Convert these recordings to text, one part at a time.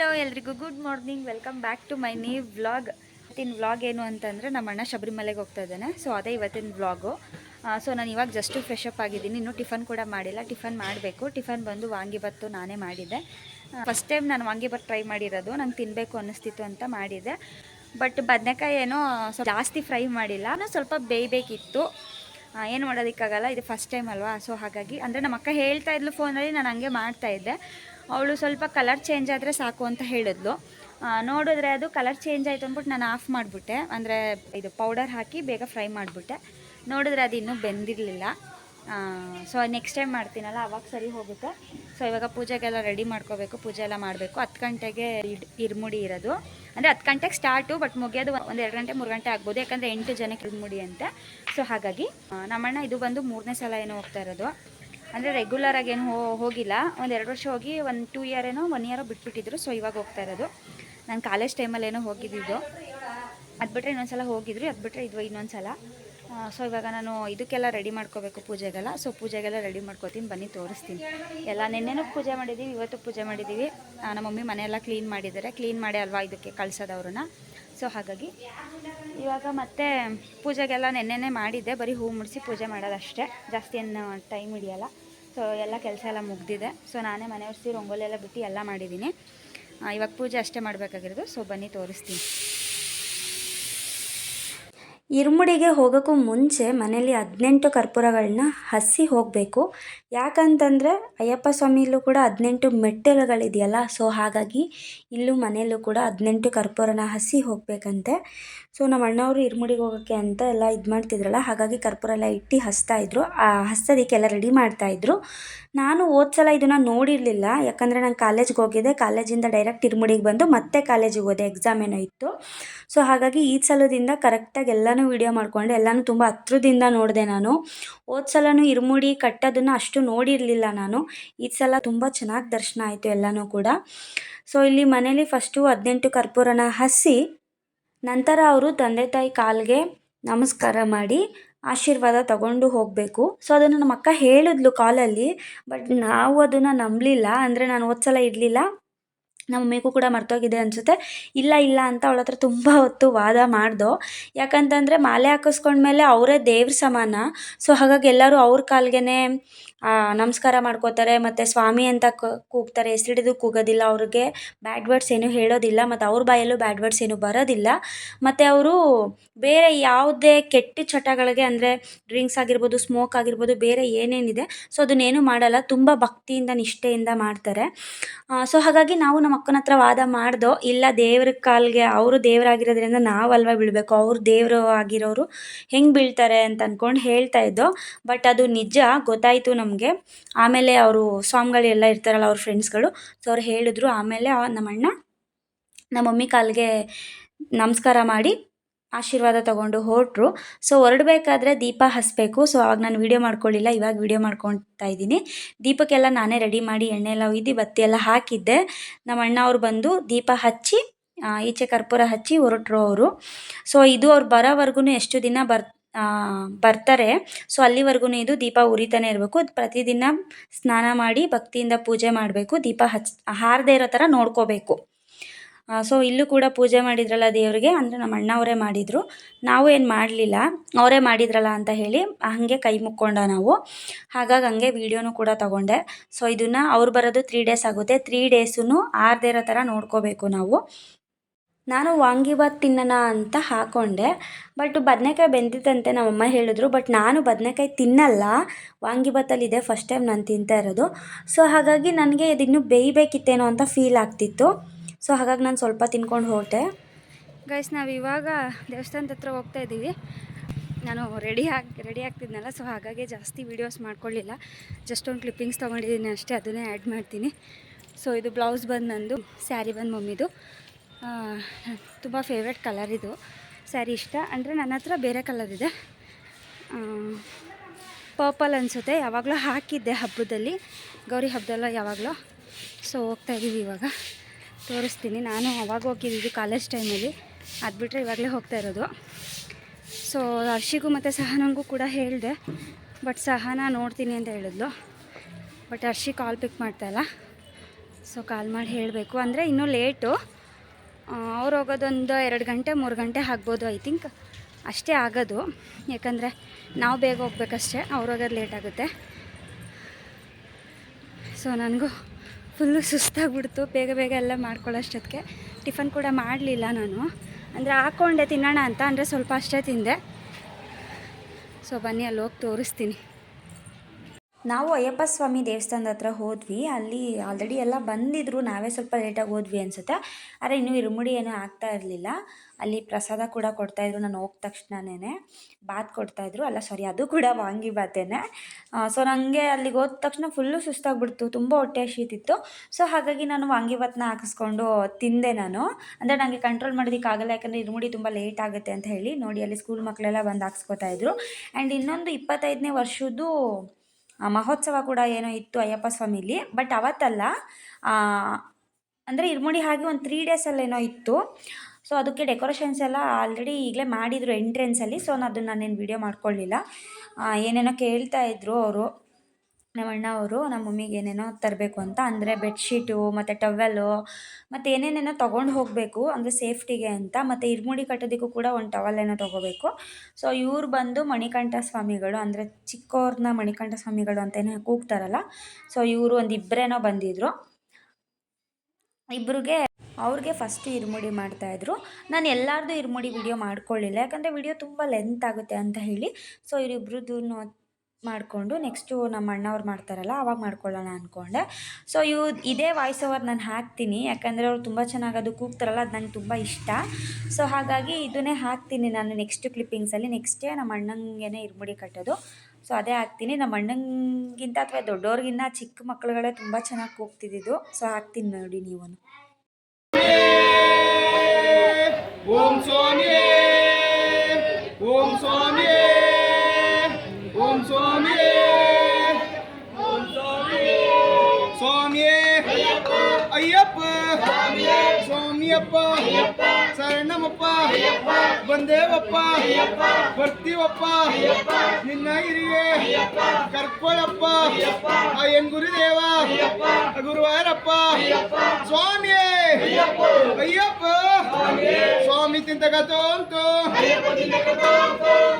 Hello ಎಲ್ರಿಗೂ good morning welcome back to my ನೀವ್ vlog ಇವತ್ತಿನ ವ್ಲಾಗ್ ಏನು ಅಂತಂದರೆ ನಮ್ಮ ಅಣ್ಣ ಶಬರಿಮಲೆಗೆ ಹೋಗ್ತಾ ಇದ್ದಾನೆ. ಸೊ ಅದೇ ಇವತ್ತಿನ ವ್ಲಾಗು ಸೊ ನಾನು ಇವಾಗ ಜಸ್ಟ್ ಫ್ರೆಶ್ ಅಪ್ ಆಗಿದ್ದೀನಿ. ಇನ್ನೂ ಟಿಫನ್ ಕೂಡ ಮಾಡಿಲ್ಲ. ಟಿಫನ್ ಮಾಡಬೇಕು. ಟಿಫನ್ ಬಂದು ವಾಂಗಿಬತ್ತು ನಾನೇ ಮಾಡಿದ್ದೆ. ಫಸ್ಟ್ ಟೈಮ್ ನಾನು ವಾಂಗಿಬತ್ತು ಟ್ರೈ ಮಾಡಿರೋದು. ನಂಗೆ ತಿನ್ನಬೇಕು ಅನ್ನಿಸ್ತಿತ್ತು ಅಂತ ಮಾಡಿದ್ದೆ. ಬಟ್ ಬದನೆಕಾಯಿ ಏನೋ ಸ್ವಲ್ಪ ಜಾಸ್ತಿ ಫ್ರೈ ಮಾಡಿಲ್ಲ. ನಾನು ಸ್ವಲ್ಪ ಬೇಯಬೇಕಿತ್ತು. ಏನು ಮಾಡೋದಕ್ಕಾಗಲ್ಲ. ಇದು ಫಸ್ಟ್ ಟೈಮ್ ಅಲ್ವಾ? ಸೊ ಹಾಗಾಗಿ, ಅಂದರೆ ನಮ್ಮ ಅಕ್ಕ ಹೇಳ್ತಾ ಇದ್ಲು ಫೋನಲ್ಲಿ ನಾನು ಹಂಗೆ ಮಾಡ್ತಾ ಇದ್ದೆ. ಅವಳು ಸ್ವಲ್ಪ ಕಲರ್ ಚೇಂಜ್ ಆದರೆ ಸಾಕು ಅಂತ ಹೇಳಿದ್ಲು. ನೋಡಿದ್ರೆ ಅದು ಕಲರ್ ಚೇಂಜ್ ಆಯಿತು ಅಂದ್ಬಿಟ್ಟು ನಾನು ಆಫ್ ಮಾಡಿಬಿಟ್ಟೆ. ಅಂದರೆ ಇದು ಪೌಡರ್ ಹಾಕಿ ಬೇಗ ಫ್ರೈ ಮಾಡಿಬಿಟ್ಟೆ. ನೋಡಿದ್ರೆ ಅದು ಇನ್ನೂ ಬೆಂದಿರಲಿಲ್ಲ. ಸೊ ನೆಕ್ಸ್ಟ್ ಟೈಮ್ ಮಾಡ್ತೀನಲ್ಲ, ಅವಾಗ ಸರಿ ಹೋಗುತ್ತೆ. ಸೊ ಇವಾಗ ಪೂಜೆಗೆಲ್ಲ ರೆಡಿ ಮಾಡ್ಕೋಬೇಕು, ಪೂಜೆ ಎಲ್ಲ ಮಾಡಬೇಕು. ಹತ್ತು ಗಂಟೆಗೆ ಇಡ್, ಇರ್ಮುಡಿ ಇರೋದು. ಅಂದರೆ ಹತ್ತು ಗಂಟೆಗೆ ಸ್ಟಾರ್ಟು ಬಟ್ ಮುಗಿಯೋದು ಒಂದು ಎರಡು ಗಂಟೆ, ಮೂರು ಗಂಟೆ ಆಗ್ಬೋದು. ಯಾಕಂದರೆ ಎಂಟು ಜನಕ್ಕೆ ಇರ್ಮುಡಿ ಅಂತೆ. ಸೊ ಹಾಗಾಗಿ ನಮ್ಮಣ್ಣ ಇದು ಬಂದು ಮೂರನೇ ಸಲ ಏನೋ ಹೋಗ್ತಾ ಇರೋದು. ಅಂದರೆ ರೆಗ್ಯುಲರ್ ಆಗಿ ಏನು ಹೋಗಿಲ್ಲ. ಒಂದು ಎರಡು ವರ್ಷ ಹೋಗಿ ಒಂದು ಟೂ ಇಯರ್ ಏನೋ ಒನ್ ಇಯರೋ ಬಿಟ್ಬಿಟ್ಟಿದ್ರು. ಸೊ ಇವಾಗ ಹೋಗ್ತಾ ಇರೋದು. ನಾನು ಕಾಲೇಜ್ ಟೈಮಲ್ಲಿ ಏನೋ ಹೋಗಿದ್ದಿದ್ದು ಅದು ಬಿಟ್ಟರೆ ಇನ್ನೊಂದು ಸಲ ಹೋಗಿದ್ರು, ಅದು ಬಿಟ್ಟರೆ ಇದು ಇನ್ನೊಂದು ಸಲ ಸೊ ಇವಾಗ ನಾನು ಇದಕ್ಕೆಲ್ಲ ರೆಡಿ ಮಾಡ್ಕೋಬೇಕು ಪೂಜೆಗೆಲ್ಲ. ಸೊ ಪೂಜೆಗೆಲ್ಲ ರೆಡಿ ಮಾಡ್ಕೋತೀನಿ. ಬನ್ನಿ, ತೋರಿಸ್ತೀನಿ. ಎಲ್ಲ ನಿನ್ನೆನೂ ಪೂಜೆ ಮಾಡಿದ್ದೀವಿ ಇವತ್ತು ಪೂಜೆ ಮಾಡಿದ್ದೀವಿ ನಮ್ಮ ಮಮ್ಮಿ ಮನೆಯೆಲ್ಲ ಕ್ಲೀನ್ ಮಾಡಿದ್ದಾರೆ. ಕ್ಲೀನ್ ಮಾಡಿ ಅಲ್ವಾ ಇದಕ್ಕೆ ಕಳ್ಸೋದವ್ರನ್ನ ಸೊ ಹಾಗಾಗಿ ಇವಾಗ ಮತ್ತೆ ಪೂಜೆಗೆಲ್ಲ ನೆನ್ನೆನೇ ಮಾಡಿದ್ದೆ. ಬರೀ ಹೂ ಮುಡಿಸಿ ಪೂಜೆ ಮಾಡೋದಷ್ಟೇ. ಜಾಸ್ತಿ ಏನು ಟೈಮ್ ಹಿಡಿಯಲ್ಲ. ಸೊ ಎಲ್ಲ ಕೆಲಸ ಎಲ್ಲ ಮುಗ್ದಿದೆ. ಸೊ ನಾನೇ ಮನೆ ಒರೆಸಿ ರಂಗೋಲಿ ಎಲ್ಲ ಬಿಟ್ಟು ಎಲ್ಲ ಮಾಡಿದ್ದೀನಿ. ಇವಾಗ ಪೂಜೆ ಅಷ್ಟೇ ಮಾಡಬೇಕಾಗಿರೋದು. ಸೊ ಬನ್ನಿ ತೋರಿಸ್ತೀನಿ. ಇರುಮುಡಿಗೆ ಹೋಗೋಕ್ಕೂ ಮುಂಚೆ ಮನೇಲಿ ಹದಿನೆಂಟು ಕರ್ಪೂರಗಳನ್ನ ಹಸಿ ಹೋಗಬೇಕು. ಯಾಕಂತಂದರೆ ಅಯ್ಯಪ್ಪ ಸ್ವಾಮಿಲೂ ಕೂಡ ಹದಿನೆಂಟು ಮೆಟ್ಟಿಲುಗಳಿದೆಯಲ್ಲ, ಸೊ ಹಾಗಾಗಿ ಇಲ್ಲೂ ಮನೆಯಲ್ಲೂ ಕೂಡ ಹದಿನೆಂಟು ಕರ್ಪೂರನ ಹಸಿ ಹೋಗಬೇಕಂತೆ. ಸೊ ನಮ್ಮ ಅಣ್ಣವರು ಇರ್ಮುಡಿಗೆ ಹೋಗೋಕ್ಕೆ ಅಂತ ಎಲ್ಲ ಇದು ಮಾಡ್ತಿದ್ರಲ್ಲ, ಹಾಗಾಗಿ ಕರ್ಪೂರ ಎಲ್ಲ ಇಟ್ಟು ಹಸ್ತಾ ಇದ್ರು. ಆ ಎಲ್ಲ ರೆಡಿ ಮಾಡ್ತಾಯಿದ್ರು ನಾನು ಸಲ ಇದನ್ನು ನೋಡಿರಲಿಲ್ಲ, ಯಾಕಂದರೆ ನಾನು ಕಾಲೇಜ್ಗೆ ಹೋಗಿದ್ದೆ. ಕಾಲೇಜಿಂದ ಡೈರೆಕ್ಟ್ ಇರ್ಮುಡಿಗೆ ಬಂದು ಮತ್ತೆ ಕಾಲೇಜಿಗೆ ಹೋದೆ ಎಕ್ಸಾಮ್ ಏನೋ ಇತ್ತು. ಸೊ ಹಾಗಾಗಿ ಈ ಸಲದಿಂದ ಕರೆಕ್ಟಾಗಿ ಎಲ್ಲನೂ ವಿಡಿಯೋ ಮಾಡಿಕೊಂಡೆ, ಎಲ್ಲನೂ ತುಂಬ ಹತ್ರದಿಂದ ನೋಡಿದೆ ನಾನು. ಸಲನೂ ಇರ್ಮುಡಿ ಕಟ್ಟೋದನ್ನು ಅಷ್ಟು ನೋಡಿರಲಿಲ್ಲ ನಾನು. ಈ ಸಲ ತುಂಬ ಚೆನ್ನಾಗಿ ದರ್ಶನ ಆಯಿತು ಎಲ್ಲನೂ ಕೂಡ. ಸೊ ಇಲ್ಲಿ ಮನೇಲಿ ಫಸ್ಟು ಹದಿನೆಂಟು ಕರ್ಪೂರನ ಹಸಿ ನಂತರ ಅವರು ತಂದೆ ತಾಯಿ ಕಾಲಿಗೆ ನಮಸ್ಕಾರ ಮಾಡಿ ಆಶೀರ್ವಾದ ತಗೊಂಡು ಹೋಗಬೇಕು. ಸೊ ಅದನ್ನು ನಮ್ಮ ಅಕ್ಕ ಹೇಳಿದ್ಲು ಕಾಲಲ್ಲಿ ಬಟ್ ನಾವು ಅದನ್ನು ನಂಬಲಿಲ್ಲ. ಅಂದರೆ ನಾನು ಹೋದ ಸಲ ಇರಲಿಲ್ಲ ನಮ್ಮ ಮಮ್ಮಿಗೂ ಕೂಡ ಮರ್ತೋಗಿದೆ ಅನಿಸುತ್ತೆ. ಇಲ್ಲ ಇಲ್ಲ ಅಂತ ಅವಳ ಹತ್ರ ತುಂಬ ಹೊತ್ತು ವಾದ ಮಾಡ್ದು. ಯಾಕಂತಂದರೆ ಮಾಲೆ ಹಾಕಿಸ್ಕೊಂಡ್ಮೇಲೆ ಅವರೇ ದೇವ್ರ ಸಮಾನ. ಸೊ ಹಾಗಾಗಿ ಎಲ್ಲರೂ ಅವ್ರ ಕಾಲ್ಗೆ ನಮಸ್ಕಾರ ಮಾಡ್ಕೋತಾರೆ ಮತ್ತು ಸ್ವಾಮಿ ಅಂತ ಕೂಗ್ತಾರೆ. ಹೆಸರಿಡಿದು ಕೂಗೋದಿಲ್ಲ ಅವ್ರಿಗೆ. ಬ್ಯಾಡ್ ವರ್ಡ್ಸ್ ಏನೂ ಹೇಳೋದಿಲ್ಲ ಮತ್ತು ಅವ್ರ ಬಾಯಲ್ಲೂ ಬ್ಯಾಡ್ ವರ್ಡ್ಸ್ ಏನೂ ಬರೋದಿಲ್ಲ. ಮತ್ತು ಅವರು ಬೇರೆ ಯಾವುದೇ ಕೆಟ್ಟ ಚಟಗಳಿಗೆ ಅಂದರೆ ಡ್ರಿಂಕ್ಸ್ ಆಗಿರ್ಬೋದು, ಸ್ಮೋಕ್ ಆಗಿರ್ಬೋದು ಬೇರೆ ಏನೇನಿದೆ. ಸೊ ಅದನ್ನೇನು ಮಾಡಲ್ಲ. ತುಂಬ ಭಕ್ತಿಯಿಂದ, ನಿಷ್ಠೆಯಿಂದ ಮಾಡ್ತಾರೆ. ಸೊ ಹಾಗಾಗಿ ನಾವು ನಮ್ಮ ಅಕ್ಕನ ಹತ್ರ ವಾದ ಮಾಡ್ದೋ, ಇಲ್ಲ ದೇವ್ರ ಕಾಲ್ಗೆ ಅವರು ದೇವರಾಗಿರೋದ್ರಿಂದ ನಾವಲ್ವಾ ಬೀಳಬೇಕು, ಅವ್ರು ದೇವರು ಆಗಿರೋರು ಹೆಂಗೆ ಬೀಳ್ತಾರೆ ಅಂತ ಅಂದ್ಕೊಂಡು ಹೇಳ್ತಾ ಇದ್ದೋ, ಬಟ್ ಅದು ನಿಜ, ಗೊತ್ತಾಯಿತು ನಮಗೆ. ಆಮೇಲೆ ಅವರು ಸ್ವಾಮಿಗಳೆಲ್ಲ ಇರ್ತಾರಲ್ಲ ಅವ್ರ ಫ್ರೆಂಡ್ಸ್ಗಳು ಸೊ ಅವ್ರು ಹೇಳಿದ್ರು. ಆಮೇಲೆ ನಮ್ಮಣ್ಣ ನಮ್ಮ ಮಮ್ಮಿ ಕಾಲಿಗೆ ನಮಸ್ಕಾರ ಮಾಡಿ ಆಶೀರ್ವಾದ ತಗೊಂಡು ಹೊರಟ್ರು. ಸೊ ಹೊರಡಬೇಕಾದ್ರೆ ದೀಪ ಹಸಬೇಕು ಸೊ ಆವಾಗ ನಾನು ವೀಡಿಯೋ ಮಾಡ್ಕೊಳ್ಳಿಲ್ಲ. ಇವಾಗ ವೀಡಿಯೋ ಮಾಡ್ಕೊತಾ ಇದ್ದೀನಿ. ದೀಪಕ್ಕೆಲ್ಲ ನಾನೇ ರೆಡಿ ಮಾಡಿ ಎಣ್ಣೆ ಎಲ್ಲ ಒಯ್ದು ಬತ್ತಿ ಎಲ್ಲ ಹಾಕಿದ್ದೆ. ನಮ್ಮ ಅಣ್ಣ ಅವ್ರು ಬಂದು ದೀಪ ಹಚ್ಚಿ ಈಚೆ ಕರ್ಪೂರ ಹಚ್ಚಿ ಹೊರಟ್ರು ಅವರು. ಸೊ ಇದು ಅವ್ರು ಬರೋವರೆಗೂ ಎಷ್ಟು ದಿನ ಬರ್ ಬರ್ತಾರೆ. ಸೊ ಅಲ್ಲಿವರೆಗೂ ಇದು ದೀಪ ಉರಿತಾನೆ ಇರಬೇಕು. ಪ್ರತಿದಿನ ಸ್ನಾನ ಮಾಡಿ ಭಕ್ತಿಯಿಂದ ಪೂಜೆ ಮಾಡಬೇಕು. ದೀಪ ಹಚ್, ಹಾರದೇ ಇರೋ ಥರ ನೋಡ್ಕೋಬೇಕು. ಸೊ ಇಲ್ಲೂ ಕೂಡ ಪೂಜೆ ಮಾಡಿದ್ರಲ್ಲ ದೇವರಿಗೆ, ಅಂದರೆ ನಮ್ಮ ಅಣ್ಣವರೇ ಮಾಡಿದರು. ನಾವು ಏನು ಮಾಡಲಿಲ್ಲ, ಅವರೇ ಮಾಡಿದ್ರಲ್ಲ ಅಂತ ಹೇಳಿ ಹಾಗೆ ಕೈ ಮುಕ್ಕೊಂಡ ನಾವು. ಹಾಗಾಗಿ ಹಂಗೆ ವೀಡಿಯೋನು ಕೂಡ ತಗೊಂಡೆ. ಸೊ ಇದನ್ನು ಅವ್ರು ಬರೋದು ತ್ರೀ ಡೇಸ್ ಆಗುತ್ತೆ. ತ್ರೀ ಡೇಸೂ ಆರದೇ ಇರೋ ಥರ ನೋಡ್ಕೋಬೇಕು ನಾವು. ನಾನು ವಾಂಗಿಬಾತ್ ತಿನ್ನೋಣ ಅಂತ ಹಾಕೊಂಡೆ. ಬಟ್ ಬದನೆಕಾಯಿ ಬೆಂದಿತ್ತಂತೆ ನಮ್ಮಮ್ಮ ಹೇಳಿದ್ರು. ಬಟ್ ನಾನು ಬದನೆಕಾಯಿ ತಿನ್ನಲ್ಲ. ವಾಂಗಿಬಾತಲ್ಲಿ ಇದೆ ಫಸ್ಟ್ ಟೈಮ್ ನಾನು ತಿಂತಾ ಇರೋದು. ಸೊ ಹಾಗಾಗಿ ನನಗೆ ಇದಿನ್ನೂ ಬೇಯಬೇಕಿತ್ತೇನೋ ಅಂತ ಫೀಲ್ ಆಗ್ತಿತ್ತು. ಸೊ ಹಾಗಾಗಿ ನಾನು ಸ್ವಲ್ಪ ತಿನ್ಕೊಂಡು ಹೊರಟೆ ಗೈಸ್ ನಾವು ಇವಾಗ ದೇವಸ್ಥಾನದ ಹತ್ರ ಹೋಗ್ತಾ ಇದ್ದೀವಿ. ನಾನು ರೆಡಿ ಆಗಿ ರೆಡಿ ಆಗ್ತಿದ್ನಲ್ಲ ಸೊ ಹಾಗಾಗಿ ಜಾಸ್ತಿ ವೀಡಿಯೋಸ್ ಮಾಡ್ಕೊಳ್ಳಿಲ್ಲ. ಜಸ್ಟ್ ಒಂದು ಕ್ಲಿಪ್ಪಿಂಗ್ಸ್ ತೊಗೊಂಡಿದ್ದೀನಿ ಅಷ್ಟೇ, ಅದನ್ನೇ ಆ್ಯಡ್ ಮಾಡ್ತೀನಿ. ಸೊ ಇದು ಬ್ಲೌಸ್ ಬಂದು ನಂದು ಸ್ಯಾರಿ ಬಂದು ಮಮ್ಮಿದು. ತುಂಬ ಫೇವ್ರೆಟ್ ಕಲರ್ ಇದು. ಸ್ಯಾರಿ ಇಷ್ಟ. ಅಂದರೆ ನನ್ನ ಹತ್ರ ಬೇರೆ ಕಲರ್ ಇದೆ. ಪರ್ಪಲ್ ಅನಿಸುತ್ತೆ. ಯಾವಾಗಲೂ ಹಾಕಿದ್ದೆ ಹಬ್ಬದಲ್ಲಿ. ಗೌರಿ ಹಬ್ಬದಲ್ಲ ಯಾವಾಗಲೂ. ಸೊ ಹೋಗ್ತಾ ಇದ್ದೀವಿ ಇವಾಗ. ತೋರಿಸ್ತೀನಿ. ನಾನು ಅವಾಗ ಹೋಗಿದ್ದೀವಿ ಕಾಲೇಜ್ ಟೈಮಲ್ಲಿ. ಅದು ಬಿಟ್ಟರೆ ಇವಾಗಲೇ ಹೋಗ್ತಾ ಇರೋದು. ಸೊ ಹರ್ಷಿಗೂ ಮತ್ತು ಸಹನಂಗೂ ಕೂಡ ಹೇಳಿದೆ. ಬಟ್ ಸಹನ ನೋಡ್ತೀನಿ ಅಂತ ಹೇಳಿದ್ಲು. ಬಟ್ ಹರ್ಷಿ ಕಾಲ್ ಪಿಕ್ ಮಾಡ್ತಾಯಿಲ್ಲ ಸೊ ಕಾಲ್ ಮಾಡಿ ಹೇಳಬೇಕು. ಅಂದರೆ ಇನ್ನೂ ಲೇಟು ಅವ್ರು ಹೋಗೋದೊಂದು ಎರಡು ಗಂಟೆ, ಮೂರು ಗಂಟೆ ಆಗ್ಬೋದು ಐ ಥಿಂಕ್ ಅಷ್ಟೇ ಆಗೋದು. ಯಾಕಂದರೆ ನಾವು ಬೇಗ ಹೋಗ್ಬೇಕಷ್ಟೇ. ಅವ್ರು ಹೋಗೋದು ಲೇಟ್ ಆಗುತ್ತೆ. ಸೊ ನನಗೂ ಫುಲ್ಲು ಸುಸ್ತಾಗ್ಬಿಡ್ತು. ಬೇಗ ಬೇಗ ಎಲ್ಲ ಮಾಡ್ಕೊಳ್ಳೋಷ್ಟೊತ್ತಿಗೆ. ಟಿಫನ್ ಕೂಡ ಮಾಡಲಿಲ್ಲ ನಾನು. ಅಂದರೆ ಹಾಕ್ಕೊಂಡೆ ತಿನ್ನೋಣ ಅಂತ, ಅಂದರೆ ಸ್ವಲ್ಪ ಅಷ್ಟೇ ತಿಂದೆ. ಸೊ ಬನ್ನಿ ಅಲ್ಲಿ ಹೋಗಿ ತೋರಿಸ್ತೀನಿ. ನಾವು ಅಯ್ಯಪ್ಪ ಸ್ವಾಮಿ ದೇವಸ್ಥಾನದ ಹತ್ರ ಹೋದ್ವಿ. ಅಲ್ಲಿ ಆಲ್ರೆಡಿ ಎಲ್ಲ ಬಂದಿದ್ರು. ನಾವೇ ಸ್ವಲ್ಪ ಲೇಟಾಗಿ ಹೋದ್ವಿ ಅನ್ಸುತ್ತೆ. ಆದರೆ ಇನ್ನೂ ಇರುಮುಡಿ ಏನೂ ಆಗ್ತಾ ಇರಲಿಲ್ಲ. ಅಲ್ಲಿ ಪ್ರಸಾದ ಕೂಡ ಕೊಡ್ತಾ ಇದ್ರು. ನಾನು ಹೋದ ತಕ್ಷಣನೇ ಬಾತ್ ಕೊಡ್ತಾಯಿದ್ರು ಅಲ್ಲ ಸಾರಿ ಅದು ಕೂಡ ವಾಂಗಿ ಬಾತೇನೆ. ಸೊ ನನಗೆ ಅಲ್ಲಿಗೆ ಹೋದ ತಕ್ಷಣ ಫುಲ್ಲು ಸುಸ್ತಾಗ್ಬಿಡ್ತು. ತುಂಬ ಹೊಟ್ಟೆ ಶೀತಿತ್ತು ಸೊ ಹಾಗಾಗಿ ನಾನು ವಾಂಗಿ ಬಾತ್ನ ಹಾಕಿಸ್ಕೊಂಡು ತಿಂದೆ ನಾನು. ಅಂದರೆ ನನಗೆ ಕಂಟ್ರೋಲ್ ಮಾಡೋದಕ್ಕಾಗಲ್ಲ ಯಾಕಂದರೆ ಇರುಮುಡಿ ತುಂಬ ಲೇಟ್ ಆಗುತ್ತೆ ಅಂತ ಹೇಳಿ ನೋಡಿ, ಅಲ್ಲಿ ಸ್ಕೂಲ್ ಮಕ್ಕಳೆಲ್ಲ ಬಂದು ಹಾಕ್ಸ್ಕೊತಾ ಇದ್ರು. ಆ್ಯಂಡ್ ಇನ್ನೊಂದು ಇಪ್ಪತ್ತೈದನೇ ವರ್ಷದ್ದು ಮಹೋತ್ಸವ ಕೂಡ ಏನೋ ಇತ್ತು ಅಯ್ಯಪ್ಪ ಸ್ವಾಮಿಲಿ, ಬಟ್ ಅವತ್ತಲ್ಲ ಅಂದರೆ ಇರ್ಮುಡಿ ಹಾಗೆ ಒಂದು ತ್ರೀ ಡೇಸಲ್ಲೇನೋ ಇತ್ತು. ಸೊ ಅದಕ್ಕೆ ಡೆಕೋರೇಷನ್ಸ್ ಎಲ್ಲ ಆಲ್ರೆಡಿ ಈಗಲೇ ಮಾಡಿದರು ಎಂಟ್ರೆನ್ಸಲ್ಲಿ ಸೊ ನಾನು ಅದನ್ನು ನಾನೇನು ವೀಡಿಯೋ ಮಾಡ್ಕೊಳ್ಳಿಲ್ಲ ಏನೇನೋ ಕೇಳ್ತಾ ಇದ್ದರು ಅವರು. ನಮ್ಮ ಅಣ್ಣ ಅವರು ನಮ್ಮ ಮಮ್ಮಿಗೆ ಏನೇನೋ ತರಬೇಕು ಅಂತ, ಅಂದರೆ ಬೆಡ್ಶೀಟು ಮತ್ತು ಟವೆಲ್ಲು ಮತ್ತು ಏನೇನೇನೋ ತೊಗೊಂಡು ಹೋಗಬೇಕು, ಅಂದರೆ ಸೇಫ್ಟಿಗೆ ಅಂತ, ಮತ್ತು ಇರ್ಮುಡಿ ಕಟ್ಟೋದಕ್ಕೂ ಕೂಡ ಒಂದು ಟವಲ್ ಏನೋ ತೊಗೋಬೇಕು. ಸೊ ಇವ್ರು ಬಂದು ಮಣಿಕಂಠ ಸ್ವಾಮಿಗಳು, ಅಂದರೆ ಚಿಕ್ಕವ್ರನ್ನ ಮಣಿಕಂಠ ಸ್ವಾಮಿಗಳು ಅಂತಲೇ ಕೂಗ್ತಾರಲ್ಲ ಸೊ ಇವರು ಒಂದು ಇಬ್ಬರೇನೋ ಬಂದಿದ್ದರು ಇಬ್ಬರಿಗೆ ಅವ್ರಿಗೆ ಫಸ್ಟ್ ಇರುಮುಡಿ ಮಾಡ್ತಾಯಿದ್ರು ನಾನು ಎಲ್ಲರದು ಇರುಮುಡಿ ವಿಡಿಯೋ ಮಾಡ್ಕೊಳ್ಳಿಲ್ಲ ಯಾಕಂದರೆ ವಿಡಿಯೋ ತುಂಬ ಲೆಂತ್ ಆಗುತ್ತೆ ಅಂತ ಹೇಳಿ ಸೊ ಇವರಿಬ್ರದ್ದು ಮಾಡಿಕೊಂಡು ನೆಕ್ಸ್ಟು ನಮ್ಮ ಅಣ್ಣವ್ರು ಮಾಡ್ತಾರಲ್ಲ, ಅವಾಗ ಮಾಡ್ಕೊಳ್ಳೋಣ ಅಂದ್ಕೊಂಡೆ ಸೊ ಇವು ಇದೇ ವಾಯ್ಸ್ ಓವರ್ ನಾನು ಹಾಕ್ತೀನಿ. ಯಾಕಂದರೆ ಅವ್ರು ತುಂಬ ಚೆನ್ನಾಗಿ ಅದು ಕೂಗ್ತಾರಲ್ಲ, ಅದು ನಂಗೆ ತುಂಬ ಇಷ್ಟ. ಸೊ ಹಾಗಾಗಿ ಇದನ್ನೇ ಹಾಕ್ತೀನಿ ನಾನು ನೆಕ್ಸ್ಟ್ ಕ್ಲಿಪ್ಪಿಂಗ್ಸಲ್ಲಿ ನೆಕ್ಸ್ಟೇ ನಮ್ಮ ಅಣ್ಣಂಗೆ ಇರ್ಮುಡಿ ಕಟ್ಟೋದು. ಸೊ ಅದೇ ಹಾಕ್ತೀನಿ. ನಮ್ಮ ಅಣ್ಣಂಗಿಂತ ಅಥವಾ ದೊಡ್ಡವ್ರಿಗಿನ್ನ ಚಿಕ್ಕ ಮಕ್ಕಳುಗಳೇ ತುಂಬ ಚೆನ್ನಾಗಿ ಕೂಗ್ತಿದ್ದಿದ್ದು. ಸೊ ಹಾಕ್ತೀನಿ ನೋಡಿ ನೀವು ಓಂ ಸ್ವಾಮಿ ಓಂ ಸ್ವಾಮಿ ಸ್ವಾಮಿಯಪ್ಪ ಶರಣಮಪ್ಪ ಬಂದೇವಪ್ಪ ಬರ್ತೀವಪ್ಪ ನಿನ್ನ ಹಿರಿಯೇ ಕರ್ಕೊಳಪ್ಪ ಅಯ್ಯನ್ ಗುರುದೇವ ಗುರುವಾರಪ್ಪ ಸ್ವಾಮಿಯೇ ಅಯ್ಯಪ್ಪ ಸ್ವಾಮಿ ತಿಂತಗತೋಂತು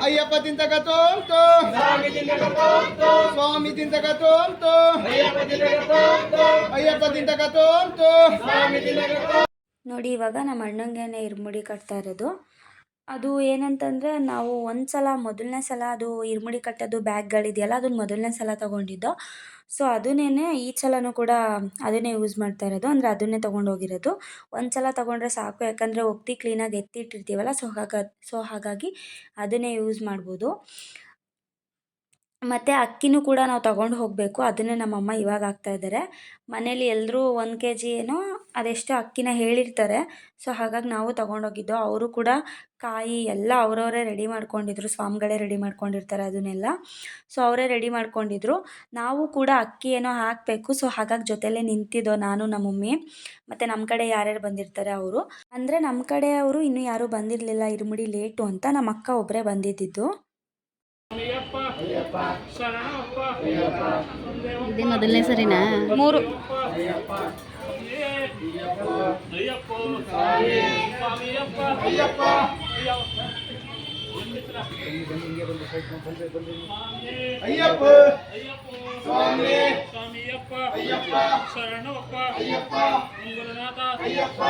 ಅಯ್ಯಪ್ಪ ತಿಂತಗತೋಂತು ಸ್ವಾಮಿ ತಿಂತಗತೋಂತು ಅಯ್ಯಪ್ಪ ತಿಂತಗತೋಂತು ನೋಡಿ, ಇವಾಗ ನಮ್ಮ ಅಣ್ಣಂಗೆನೆ ಇರ್ಮುಡಿ ಕಟ್ತಾ ಇರೋದು. ಅದು ಏನಂತಂದರೆ, ನಾವು ಒಂದು ಸಲ ಮೊದಲನೇ ಸಲ ಅದು ಇರ್ಮುಡಿ ಕಟ್ಟೋದು ಬ್ಯಾಗ್ಗಳಿದೆಯಲ್ಲ, ಅದನ್ನ ಮೊದಲನೇ ಸಲ ತೊಗೊಂಡಿದ್ದು. ಸೊ ಅದನ್ನೇ ಈ ಸಲನೂ ಕೂಡ ಅದನ್ನೇ ಯೂಸ್ ಮಾಡ್ತಾ ಇರೋದು. ಅಂದರೆ ಅದನ್ನೇ ತೊಗೊಂಡೋಗಿರೋದು ಒಂದು ಸಲ ತೊಗೊಂಡ್ರೆ ಸಾಕು, ಯಾಕಂದರೆ ಒತ್ತಿ ಕ್ಲೀನಾಗಿ ಎತ್ತಿಟ್ಟಿರ್ತೀವಲ್ಲ ಸೊ ಹಾಗಾಗಿ ಸೊ ಹಾಗಾಗಿ ಅದನ್ನೇ ಯೂಸ್ ಮಾಡ್ಬೋದು. ಮತ್ತು ಅಕ್ಕಿನೂ ಕೂಡ ನಾವು ತಗೊಂಡು ಹೋಗಬೇಕು. ಅದನ್ನೇ ನಮ್ಮಮ್ಮ ಇವಾಗ ಹಾಕ್ತಾ ಇದ್ದಾರೆ. ಮನೇಲಿ ಎಲ್ಲರೂ ಒಂದು ಕೆ ಜಿ ಏನೋ ಅದೆಷ್ಟೋ ಅಕ್ಕಿನ ಹೇಳಿರ್ತಾರೆ. ಸೊ, ಹಾಗಾಗಿ ನಾವು ತೊಗೊಂಡೋಗಿದ್ದು ಅವರು ಕೂಡ ಕಾಯಿ ಎಲ್ಲ ಅವರವರೇ ರೆಡಿ ಮಾಡ್ಕೊಂಡಿದ್ರು. ಸ್ವಾಮಿಗಳೇ ರೆಡಿ ಮಾಡ್ಕೊಂಡಿರ್ತಾರೆ ಅದನ್ನೆಲ್ಲ. ಸೊ, ಅವರೇ ರೆಡಿ ಮಾಡ್ಕೊಂಡಿದ್ರು. ನಾವು ಕೂಡ ಅಕ್ಕಿ ಏನೋ ಹಾಕಬೇಕು. ಸೊ, ಹಾಗಾಗಿ ಜೊತೆಲೇ ನಿಂತಿದ್ದೋ ನಾನು, ನಮ್ಮ ಮಮ್ಮಿ, ಮತ್ತು ನಮ್ಮ ಕಡೆ ಯಾರ್ಯಾರು ಬಂದಿರ್ತಾರೆ ಅವರು. ಅಂದರೆ ನಮ್ಮ ಕಡೆ ಅವರು ಇನ್ನೂ ಯಾರೂ ಬಂದಿರಲಿಲ್ಲ. ಇರುಮುಡಿ ಲೇಟು ಅಂತ ನಮ್ಮ ಅಕ್ಕ ಒಬ್ಬರೇ ಬಂದಿದ್ದಿದ್ದು. ಇದೇ ಮೊದಲನೇ ಸರಿನಾ? ಮೂರು. ಅಯ್ಯಪ್ಪ. ಸ್ವಾಮಿ. ಸ್ವಾಮಿಯಪ್ಪ ಅಯ್ಯಪ್ಪ ಶರಣವಪ್ಪ ಅಯ್ಯಪ್ಪ ಮಂಗಳನಾಥ ಅಯ್ಯಪ್ಪ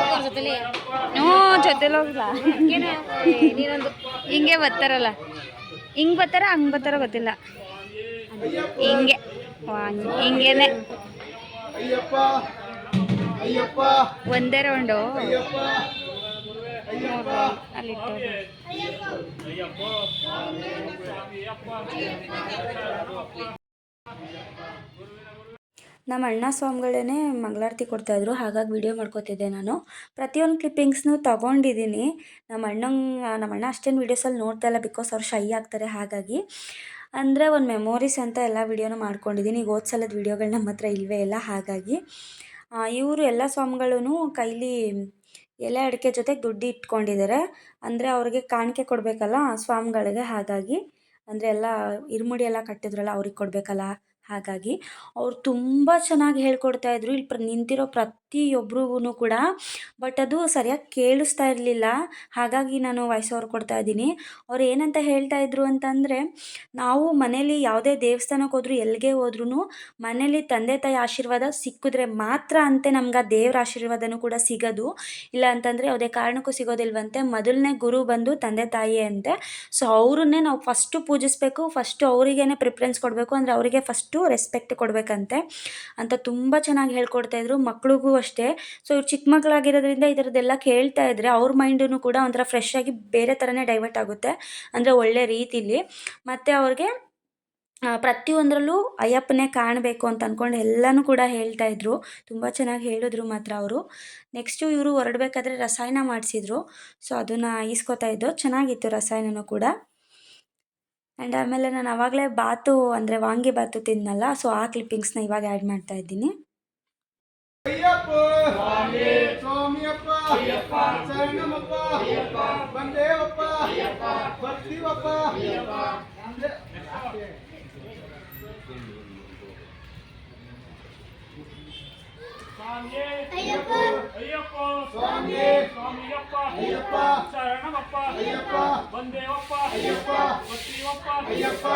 ಹ್ಞೂ ಜೊತೆಲಿ ನೀನೊಂದು ಹಿಂಗೆ ಬರ್ತಾರಲ್ಲ ಹಿಂಗೆ ಬರ್ತಾರ ಹಂಗೆ. ಬರ್ತಾರ ಗೊತ್ತಿಲ್ಲ ಹಿಂಗೆ ಹಿಂಗೇನೆ ಒಂದೇ ರೌಂಡು. ಅಲ್ಲಿ ನಮ್ಮ ಅಣ್ಣ ಸ್ವಾಮಿಗಳೇ ಮಂಗಳಾರತಿ ಕೊಡ್ತಾಯಿದ್ರು ಹಾಗಾಗಿ ವಿಡಿಯೋ ಮಾಡ್ಕೋತಿದ್ದೆ ನಾನು. ಪ್ರತಿಯೊಂದು ಕ್ಲಿಪ್ಪಿಂಗ್ಸ್ನು ತೊಗೊಂಡಿದ್ದೀನಿ ನಮ್ಮ ಅಣ್ಣಂಗೆ, ನಮ್ಮ ಅಣ್ಣ ಅಷ್ಟೇನು ವೀಡಿಯೋಸಲ್ಲಿ ನೋಡ್ತಾ ಇಲ್ಲ ಬಿಕಾಸ್ ಅವ್ರು ಶೈ ಆಗ್ತಾರೆ ಹಾಗಾಗಿ. ಅಂದರೆ ಒಂದು ಮೆಮೊರೀಸ್ ಅಂತ ಎಲ್ಲ ವೀಡಿಯೋನೂ ಮಾಡ್ಕೊಂಡಿದ್ದೀನಿ ಈಗ ಓದ್ಸಲದ ಸಲದ ವೀಡಿಯೋಗಳು ನಮ್ಮ ಹತ್ರ ಇಲ್ಲವೇ ಇಲ್ಲ ಹಾಗಾಗಿ. ಇವರು ಎಲ್ಲ ಸ್ವಾಮಿಗಳೂ ಕೈಲಿ ಎಲೆ ಅಡಿಕೆ ಜೊತೆಗೆ ದುಡ್ಡು ಇಟ್ಕೊಂಡಿದ್ದಾರೆ ಅಂದರೆ ಅವ್ರಿಗೆ ಕಾಣಿಕೆ ಕೊಡಬೇಕಲ್ಲ ಸ್ವಾಮಿಗಳಿಗೆ ಹಾಗಾಗಿ. ಅಂದರೆ ಎಲ್ಲ, ಇರುಮುಡಿ ಎಲ್ಲ ಕಟ್ಟಿದ್ರಲ್ಲ ಅವ್ರಿಗೆ ಕೊಡಬೇಕಲ್ಲ. ಹಾಗಾಗಿ ಅವ್ರು ತುಂಬ ಚೆನ್ನಾಗಿ ಹೇಳ್ಕೊಡ್ತಾ ಇದ್ರು. ಇಲ್ಲಿ ಪ್ರ ನಿಂತಿರೋ ಪ್ರತಿಯೊಬ್ಬರಿಗೂ ಕೂಡ ಬಟ್ ಅದು ಸರಿಯಾಗಿ ಕೇಳಿಸ್ತಾ ಇರಲಿಲ್ಲ. ಹಾಗಾಗಿ ನಾನು ವಾಯ್ಸ್ ಓವರ್ ಕೊಡ್ತಾ ಇದ್ದೀನಿ. ಅವ್ರು ಏನಂತ ಹೇಳ್ತಾ ಇದ್ರು ಅಂತಂದರೆ, ನಾವು ಮನೇಲಿ ಯಾವುದೇ ದೇವಸ್ಥಾನಕ್ಕೆ ಹೋದ್ರು ಎಲ್ಲಿಗೆ ಹೋದ್ರೂ ಮನೇಲಿ ತಂದೆ ತಾಯಿ ಆಶೀರ್ವಾದ ಸಿಕ್ಕಿದ್ರೆ ಮಾತ್ರ ಅಂತೆ ನಮ್ಗೆ ಆ ದೇವ್ರ ಆಶೀರ್ವಾದನೂ ಕೂಡ ಸಿಗೋದು. ಇಲ್ಲ ಅಂತಂದರೆ ಯಾವುದೇ ಕಾರಣಕ್ಕೂ ಸಿಗೋದಿಲ್ವಂತೆ. ಮೊದಲನೇ ಗುರು ಬಂದು ತಂದೆ ತಾಯಿಯೇ ಅಂತೆ. ಸೊ ಅವ್ರನ್ನೇ ನಾವು ಫಸ್ಟು ಪೂಜಿಸಬೇಕು, ಫಸ್ಟು ಅವರಿಗೇನೆ ಪ್ರಿಫರೆನ್ಸ್ ಕೊಡಬೇಕು. ಅಂದರೆ ಅವರಿಗೆ ಫಸ್ಟು ರೆಸ್ಪೆಕ್ಟ್ ಕೊಡಬೇಕಂತೆ ಅಂತ ತುಂಬ ಚೆನ್ನಾಗಿ ಹೇಳ್ಕೊಡ್ತಾಯಿದ್ರು ಮಕ್ಳಿಗೂ ಅಷ್ಟೇ. ಸೊ ಇವ್ರು ಚಿಕ್ಕ ಮಕ್ಕಳಾಗಿರೋದ್ರಿಂದ ಈ ಥರದ್ದೆಲ್ಲ ಕೇಳ್ತಾ ಇದ್ದರೆ ಅವ್ರ ಮೈಂಡೂ ಕೂಡ ಒಂಥರ ಫ್ರೆಶ್ ಆಗಿ ಬೇರೆ ಥರನೇ ಡೈವರ್ಟ್ ಆಗುತ್ತೆ. ಅಂದರೆ ಒಳ್ಳೆ ರೀತಿಲಿ. ಮತ್ತು ಅವ್ರಿಗೆ ಪ್ರತಿಯೊಂದರಲ್ಲೂ ಅಯ್ಯಪ್ಪನೇ ಕಾಣಬೇಕು ಅಂತ ಅಂದ್ಕೊಂಡು ಎಲ್ಲನೂ ಕೂಡ ಹೇಳ್ತಾ ಇದ್ರು. ತುಂಬ ಚೆನ್ನಾಗಿ ಹೇಳಿದ್ರು ಮಾತ್ರ ಅವರು. ನೆಕ್ಸ್ಟು ಇವರು ಹೊರಡ್ಬೇಕಾದ್ರೆ ರಸಾಯನ ಮಾಡಿಸಿದ್ರು. ಸೊ ಅದನ್ನು ಈಸ್ಕೊತಾ ಇದ್ದು, ಚೆನ್ನಾಗಿತ್ತು ರಸಾಯನನೂ ಕೂಡ. ಆ್ಯಂಡ್ ಆಮೇಲೆ ನಾನು ಆವಾಗಲೇ ಬಾತು ಅಂದರೆ ವಾಂಗಿ ಬಾತು ತಿನ್ನಲ್ಲ ಸೊ ಆ ಕ್ಲಿಪ್ಪಿಂಗ್ಸ್ನ ಇವಾಗ ಆ್ಯಡ್ ಮಾಡ್ತಾ ಇದ್ದೀನಿ. ಅಯ್ಯಪ್ಪ! ಸ್ವಾಮಿಯಪ್ಪ ಶರಣಮಪ್ಪ ಬಂದೇವಪ್ಪ ಬರ್ತೀವಪ್ಪ ಸ್ವಾಮಿಯೇ ಅಯ್ಯಪ್ಪ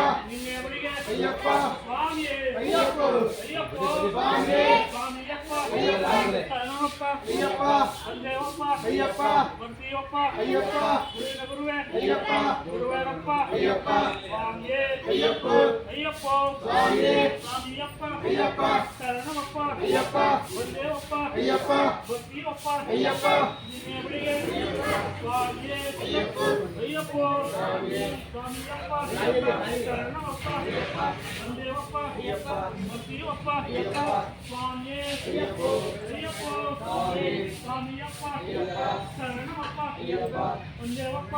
ಅಯ್ಯಪ್ಪ ಸ್ವಾಮಿಯೇ ಸ್ವಾಮಿಯಪ್ಪ ಅಯ್ಯಪ್ಪ ಶರಣಮಪ್ಪ ಅಯ್ಯಪ್ಪ ಬಂದೇವಪ್ಪ ಅಯ್ಯಪ್ಪ ಬರ್ತೀವಪ್ಪ ಅಯ್ಯಪ್ಪ ನಿನ್ನೆವರಿಗೆ ಅಯ್ಯಪ್ಪ ಸ್ವಾಮಿಯೇ ಅಯ್ಯಪ್ಪ ಅಯ್ಯಪ್ಪ ಸ್ವಾಮಿಯೇ ಸ್ವಾಮಿಯಪ್ಪ ಅಯ್ಯಪ್ಪ ಶರಣಮಪ್ಪ ಅಯ್ಯಪ್ಪ ಬಂದೇವಪ್ಪ ಅಯ್ಯಪ್ಪ ಬರ್ತೀವಪ್ಪ ಅಯ್ಯಪ್ಪ ಗುರುವಿನ ಗುರುವೇ ಅಯ್ಯಪ್ಪ ಗುರುವೇನಪ್ಪ ಅಯ್ಯಪ್ಪ ಸ್ವಾಮಿಯೇ ಅಯ್ಯಪ್ಪ ಅಯ್ಯಪ್ಪ ಸ್ವಾಮಿಯೇ ಸ್ವಾಮಿಯಪ್ಪ ಅಯ್ಯಪ್ಪ ಶರಣಮಪ್ಪ ಅಯ್ಯಪ್ಪ ಬಂದೇವಪ್ಪ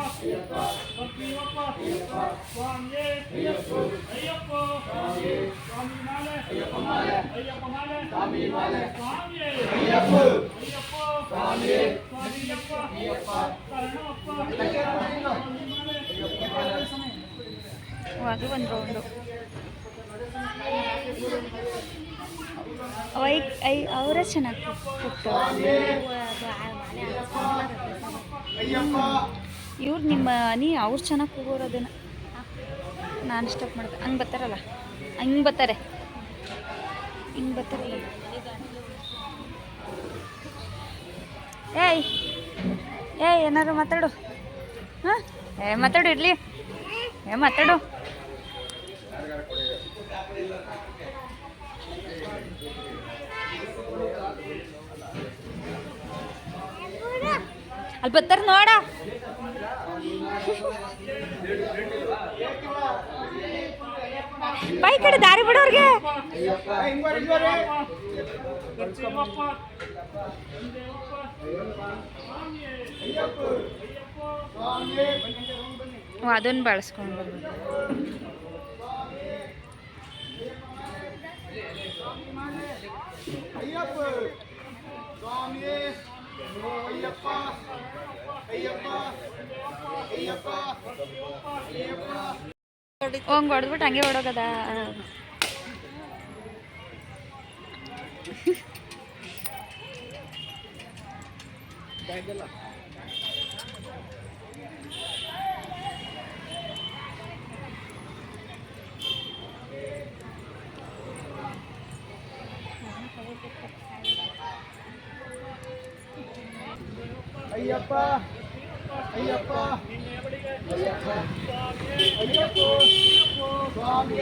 ಅಯ್ಯಪ್ಪ ಅದು ಒಂದು ರೌಂಡು ಐ ಐ, ಅವರೇ ಚೆನ್ನಾಗಿ ಕೊಟ್ಟು. ಇವ್ರು ನಿಮ್ಮ ನೀ ಅವ್ರು ಚೆನ್ನಾಗಿ ಕೂಗೋರು ಅದನ್ನು. ನಾನು ಸ್ಟಾಪ್ ಮಾಡಿದೆ. ಹಂಗೆ ಬರ್ತಾರಲ್ಲ? ಹಂಗೆ ಬರ್ತಾರೆ. ಹಿಂಗೆ ಬರ್ತಾರಲ್ಲ? ಏಯ್ ಏಯ್, ಏನಾದ್ರು ಮಾತಾಡು. ಹಾಂ? ಏ, ಮಾತಾಡು ಇರಲಿ. ಏ, ಮಾತಾಡು. ಅಲ್ಲಿ ಬರ್ತಾರೆ ನೋಡ. ಬೈ ಕಡೆ ದಾರಿ ಬಿಡೋರ್ಗೆ. ಅಯ್ಯಪ್ಪ ಹಿಂಗ್ ಬರ್ರಿ, ಹಿಂಗ್ ಬರ್ರಿ. ಬರ್ತೀವಪ್ಪ ಅಯ್ಯಪ್ಪ ಸ್ವಾಮಿ ಅದನ್ನು ಬಳಸ್ಕೊಂಡು ಅಯ್ಯಪ್ಪ ಸ್ವಾಮಿ ಅಯ್ಯಪ್ಪ ಅಯ್ಯಪ್ಪ ಅಯ್ಯಪ್ಪ ಅಯ್ಯಪ್ಪ ಹಂಗೆ ಹೊಡೆದ್ಬಿಟ್ಟು ಹಂಗೆ ಹೊಡೋಗದ ಅಯ್ಯಪ್ಪ ಅಯ್ಯಪ್ಪ ಅಯ್ಯಪ್ಪ ಅಯ್ಯಪ್ಪ ಸ್ವಾಮಿ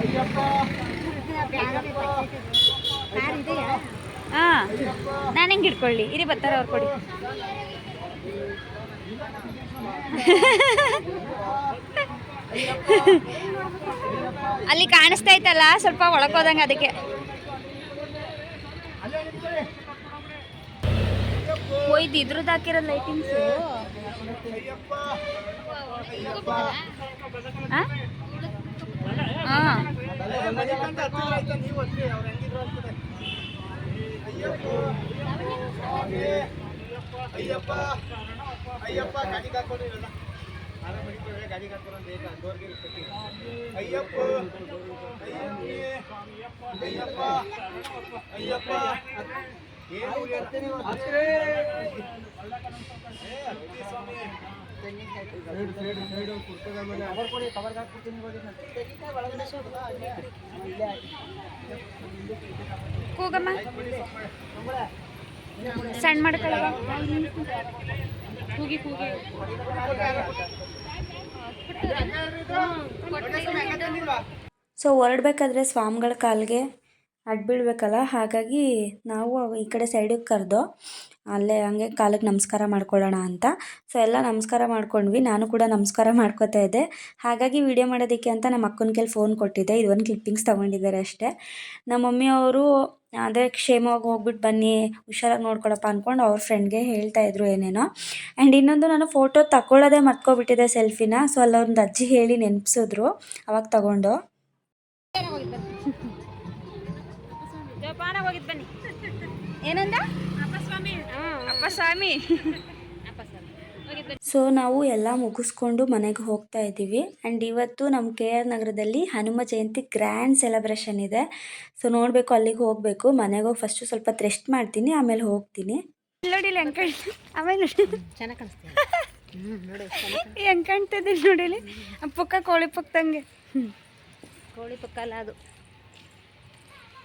ಅಯ್ಯಪ್ಪ ಹಾಂ, ನಾನು ಹೆಂಗೆ ಇಟ್ಕೊಳ್ಳಿ ಇರಿ ಬರ್ತಾರೆ ಅವ್ರು ಕೊಡಿ. ಅಲ್ಲಿ ಕಾಣಿಸ್ತಾ ಇತ್ತಲ್ಲ ಸ್ವಲ್ಪ ಒಳಕೋದಂಗೆ ಅದಕ್ಕೆ. ಒಯ್ದು ಇದ್ರದ್ದು ಹಾಕಿರೋ ಹಾಂ? ಅಯ್ಯಪ್ಪ ಅಂತಾರೆ ಅಯ್ಯಪ್ಪ ಗಾಡಿ ಅಯ್ಯಪ್ಪ ಅಯ್ಯಪ್ಪ ಗಾಡಿಗೆ ಹಾಕೊಂಡಿರಲ್ಲ ಗಾಡಿ ಕರ್ಕೊಂಡು ಬೇಕಾ ಡೋರ್ಗೆ ಕಟ್ಟಿ ಅಯ್ಯಪ್ಪ ಅಯ್ಯಪ್ಪ ಅಯ್ಯಪ್ಪ. ಏನು ಹತ್ತಿ ಸ್ವಾಮಿ. ಕೂಗಮ್ಮ. ಸಣ್ಣ ಮಾಡ್ಕೊಳ್ಳವ ಕೂಗಿ ಕೂಗಿ. ಸೊ ಹೊರಡ್ಬೇಕಾದ್ರೆ ಸ್ವಾಮಿಗಳ ಕಾಲಿಗೆ ಅಡ್ಬೀಳ್ಬೇಕಲ್ಲ ಹಾಗಾಗಿ ನಾವು ಈ ಕಡೆ ಸೈಡಿಗೆ ಕರೆದು ಅಲ್ಲೇ ಹಂಗೆ ಕಾಲಿಗೆ ನಮಸ್ಕಾರ ಮಾಡ್ಕೊಳ್ಳೋಣ ಅಂತ. ಸೊ ಎಲ್ಲ ನಮಸ್ಕಾರ ಮಾಡ್ಕೊಂಡ್ವಿ. ನಾನು ಕೂಡ ನಮಸ್ಕಾರ ಮಾಡ್ಕೋತಾ ಇದ್ದೆ. ಹಾಗಾಗಿ ವಿಡಿಯೋ ಮಾಡೋದಕ್ಕೆ ಅಂತ ನಮ್ಮ ಅಕ್ಕನ ಕೈಲಿ ಫೋನ್ ಕೊಟ್ಟಿದ್ದೆ. ಇದು ಒಂದು ಕ್ಲಿಪ್ಪಿಂಗ್ಸ್ ತೊಗೊಂಡಿದ್ದಾರೆ ಅಷ್ಟೇ. ನಮ್ಮ ಮಮ್ಮಿಯವರು ಅದೇ ಕ್ಷೇಮವಾಗಿ ಹೋಗ್ಬಿಟ್ಟು ಬನ್ನಿ, ಹುಷಾರಾಗಿ ನೋಡ್ಕೊಳಪ್ಪ ಅಂದ್ಕೊಂಡು ಅವ್ರ ಫ್ರೆಂಡ್ಗೆ ಹೇಳ್ತಾ ಇದ್ರು ಏನೇನೋ. ಆ್ಯಂಡ್ ಇನ್ನೊಂದು ನಾನು ಫೋಟೋ ತಗೊಳ್ಳೋದೇ ಮರ್ತ್ಕೊಬಿಟ್ಟಿದ್ದೆ ಸೆಲ್ಫಿನ ಸೊ ಅಲ್ಲೊಂದು ಅಜ್ಜಿ ಹೇಳಿ ನೆನಪಿಸಿದ್ರು, ಅವಾಗ ತಗೊಂಡು. ಹೋಗಿದ್ ಬನ್ನಿ. ಏನಂದ? ಅಪ್ಪ ಸ್ವಾಮಿ. ಅಪ್ಪ ಸ್ವಾಮಿ. ಸೊ ನಾವು ಎಲ್ಲ ಮುಗಿಸ್ಕೊಂಡು ಮನೆಗೆ ಹೋಗ್ತಾ ಇದ್ದೀವಿ. ಆ್ಯಂಡ್ ಇವತ್ತು ನಮ್ಮ ಕೆ ಆರ್ ನಗರದಲ್ಲಿ ಹನುಮ ಜಯಂತಿ ಗ್ರ್ಯಾಂಡ್ ಸೆಲೆಬ್ರೇಷನ್ ಇದೆ. ಸೊ ನೋಡಬೇಕು ಅಲ್ಲಿಗೆ ಹೋಗಬೇಕು. ಮನೆಗೆ ಹೋಗಿ ಫಸ್ಟು ಸ್ವಲ್ಪ ರೆಸ್ಟ್ ಮಾಡ್ತೀನಿ ಆಮೇಲೆ ಹೋಗ್ತೀನಿ. ನೋಡಿಲ್ಲ ಹೆಂಗ್ ಕಾಣ್ತ ಆಮೇಲೆ ಚೆನ್ನಾಗಿ ಹೆಂಗ್ ಕಾಣ್ತದೆ ನೋಡಿಲಿ ಪಕ್ಕ ಪುಕ್ಕ ಕೋಳಿ ಪಕ್ಕದಂಗೆ ಕೋಳಿ ಪಕ್ಕ ಅಲ್ಲ ಅದು.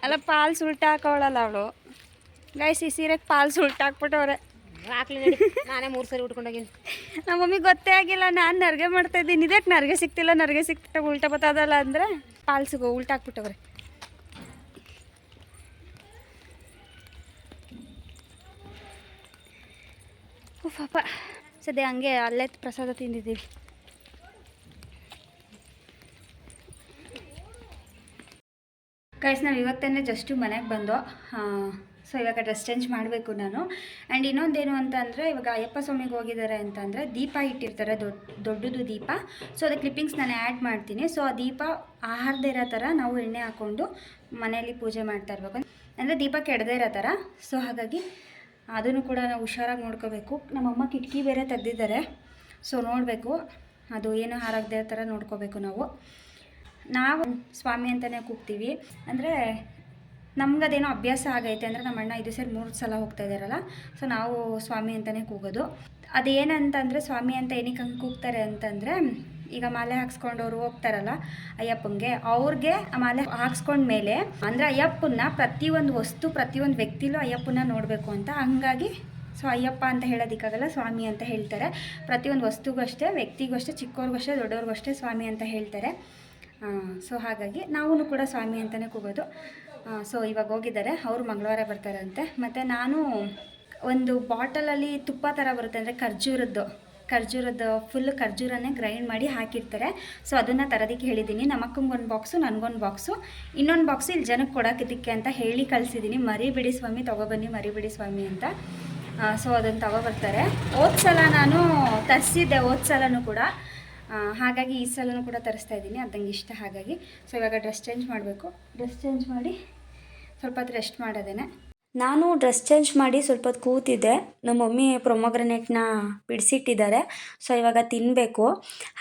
ಅಲ್ಲ ಪಾಲ್ ಉಲ್ಟಾ ಹಾಕೋಳಲ್ಲ ಅವಳು. ಗಾಯ್ಸ್ ಈ ಸೀರೆಗೆ ಪಾಲ್ ಸುಲ್ಟ ಹಾಕ್ಬಿಟ್ಟವ್ರೆ ನಾನೇ ಮೂರು ಸರಿ ಉಟ್ಕೊಂಡೋಗಿನಿ ನಮ್ಮ ಮಮ್ಮಿಗೆ ಗೊತ್ತೇ ಆಗಿಲ್ಲ ನಾನು ನರ್ಗೆ ಮಾಡ್ತಾ ಇದ್ದೀನಿ. ಇದಕ್ಕೆ ನರ್ಗೆ ಸಿಕ್ತಿಲ್ಲ ನರ್ಗೆ ಸಿಕ್ತ ಉಲ್ಟಾ ಬತ್ತದಲ್ಲ ಅಂದರೆ ಪಾಲ್ ಸಿಗೋ ಉಲ್ಟಾ ಹಾಕ್ಬಿಟ್ಟವ್ರೆ ಪಾಪ. ಸದ್ಯ ಹಂಗೆ ಅಲ್ಲೇ ಪ್ರಸಾದ ತಿಂದಿದ್ದೀವಿ. ಗೈಸ್ ನಾವು ಇವತ್ತೇ ಜಸ್ಟು ಮನೆಗೆ ಬಂದು ಸೊ ಇವಾಗ ಡ್ರೆಸ್ ಚೇಂಜ್ ಮಾಡಬೇಕು ನಾನು. ಆ್ಯಂಡ್ ಇನ್ನೊಂದೇನು ಅಂತ ಅಂದರೆ ಇವಾಗ ಅಯ್ಯಪ್ಪ ಸ್ವಾಮಿಗೆ ಹೋಗಿದ್ದಾರೆ ಅಂತಂದರೆ, ದೀಪ ಇಟ್ಟಿರ್ತಾರೆ ದೊಡ್ಡ ದೊಡ್ಡದು ದೀಪ. ಸೊ ಅದಕ್ಕೆ ಕ್ಲಿಪ್ಪಿಂಗ್ಸ್ ನಾನು ಆ್ಯಡ್ ಮಾಡ್ತೀನಿ. ಸೊ ಆ ದೀಪ ಆಹಾರದೇ ಇರೋ ಥರ ನಾವು ಎಣ್ಣೆ ಹಾಕ್ಕೊಂಡು ಮನೆಯಲ್ಲಿ ಪೂಜೆ ಮಾಡ್ತಾ ಇರಬೇಕು. ಅಂದರೆ ದೀಪ ಕೆಡದೇ ಇರೋ ಥರ ಸೊ ಹಾಗಾಗಿ ಅದನ್ನು ಕೂಡ ನಾವು ಹುಷಾರಾಗಿ ನೋಡ್ಕೋಬೇಕು. ನಮ್ಮಮ್ಮ ಕಿಟಕಿ ಬೇರೆ ತೆಗ್ದಿದ್ದಾರೆ. ಸೊ ನೋಡಬೇಕು. ಅದು ಏನು ಹಾರಾಗದೇ ಥರ ನೋಡ್ಕೋಬೇಕು ನಾವು. ನಾವು ಸ್ವಾಮಿ ಅಂತಲೇ ಕೂಗ್ತೀವಿ. ಅಂದರೆ ನಮ್ಗದೇನೋ ಅಭ್ಯಾಸ ಆಗೈತೆ ಅಂದರೆ ನಮ್ಮ ಅಣ್ಣ ಇದು ಸರಿ ಮೂರು ಸಲ ಹೋಗ್ತಾ ಇದ್ದಾರಲ್ಲ ಸೊ ನಾವು ಸ್ವಾಮಿ ಅಂತಲೇ ಕೂಗೋದು. ಅದೇನಂತಂದರೆ ಸ್ವಾಮಿ ಅಂತ ಏನಕ್ಕೆ ಹಂಗೆ ಕೂಗ್ತಾರೆ ಅಂತಂದರೆ, ಈಗ ಮಾಲೆ ಹಾಕ್ಸ್ಕೊಂಡವ್ರು ಹೋಗ್ತಾರಲ್ಲ ಅಯ್ಯಪ್ಪಂಗೆ, ಅವ್ರಿಗೆ ಆ ಮಾಲೆ ಹಾಕ್ಸ್ಕೊಂಡ್ಮೇಲೆ ಅಂದರೆ ಅಯ್ಯಪ್ಪನ ಪ್ರತಿಯೊಂದು ವಸ್ತು ಪ್ರತಿಯೊಂದು ವ್ಯಕ್ತಿಲೂ ಅಯ್ಯಪ್ಪನ ನೋಡಬೇಕು ಅಂತ ಹಂಗಾಗಿ ಸೊ ಅಯ್ಯಪ್ಪ ಅಂತ ಹೇಳೋದಿಕ್ಕಾಗಲ್ಲ, ಸ್ವಾಮಿ ಅಂತ ಹೇಳ್ತಾರೆ. ಪ್ರತಿಯೊಂದು ವಸ್ತುಗೂ ಅಷ್ಟೇ ವ್ಯಕ್ತಿಗೂ ಅಷ್ಟೇ ಚಿಕ್ಕವ್ರಿಗೂ ಅಷ್ಟೇ ಸ್ವಾಮಿ ಅಂತ ಹೇಳ್ತಾರೆ. ಸೊ ಹಾಗಾಗಿ ನಾವೂ ಕೂಡ ಸ್ವಾಮಿ ಅಂತಲೇ ಕೂಗೋದು. ಸೊ ಇವಾಗ ಹೋಗಿದ್ದಾರೆ, ಅವರು ಮಂಗಳವಾರ ಬರ್ತಾರಂತೆ. ಮತ್ತು ನಾನು ಒಂದು ಬಾಟಲಲ್ಲಿ ತುಪ್ಪ ಥರ ಬರುತ್ತೆ, ಅಂದರೆ ಖರ್ಜೂರದ್ದು. ಖರ್ಜೂರದ್ದು ಫುಲ್ ಖರ್ಜೂರನ್ನೇ ಗ್ರೈಂಡ್ ಮಾಡಿ ಹಾಕಿರ್ತಾರೆ. ಸೊ ಅದನ್ನು ತರೋದಕ್ಕೆ ಹೇಳಿದ್ದೀನಿ. ನಮ್ಮ ಅಕ್ಕಂಗೆ ಒಂದು ಬಾಕ್ಸು ನನಗೊಂದು ಬಾಕ್ಸು ಇನ್ನೊಂದು ಬಾಕ್ಸು ಇಲ್ಲಿ ಜನಕ್ಕೆ ಕೊಡೋಕ್ಕಿದ್ದಕ್ಕೆ ಅಂತ ಹೇಳಿ ಕಳಿಸಿದ್ದೀನಿ ಮರಿಬಿಡಿ ಸ್ವಾಮಿ, ತೊಗೊಬನ್ನಿ ಮರಿಬಿಡಿ ಸ್ವಾಮಿ ಅಂತ. ಸೊ ಅದನ್ನು ತಗೊಬರ್ತಾರೆ. ಹೋದ ಸಲ ನಾನು ತರಿಸಿದ್ದೆ ಹೋದ ಸಲನೂ ಕೂಡ. ಹಾಗಾಗಿ ಈ ಸಲನೂ ಕೂಡ ತರಿಸ್ತಾ ಇದ್ದೀನಿ. ಅದಂಗೆ ನಂಗೆ ಇಷ್ಟ ಹಾಗಾಗಿ. ಸೊ ಇವಾಗ ಡ್ರೆಸ್ ಚೇಂಜ್ ಮಾಡಬೇಕು. ಡ್ರೆಸ್ ಚೇಂಜ್ ಮಾಡಿ ಸ್ವಲ್ಪ ಹೊತ್ತು ರೆಸ್ಟ್ ಮಾಡೋದೇನೆ. ನಾನು ಡ್ರೆಸ್ ಚೇಂಜ್ ಮಾಡಿ ಸ್ವಲ್ಪ ಹೊತ್ತು ಕೂತಿದ್ದೆ. ನಮ್ಮ ಮಮ್ಮಿ ಪ್ರೊಮೊಗ್ರನೇಟ್ನ ಬಿಡಿಸಿಟ್ಟಿದ್ದಾರೆ. ಸೊ ಇವಾಗ ತಿನ್ನಬೇಕು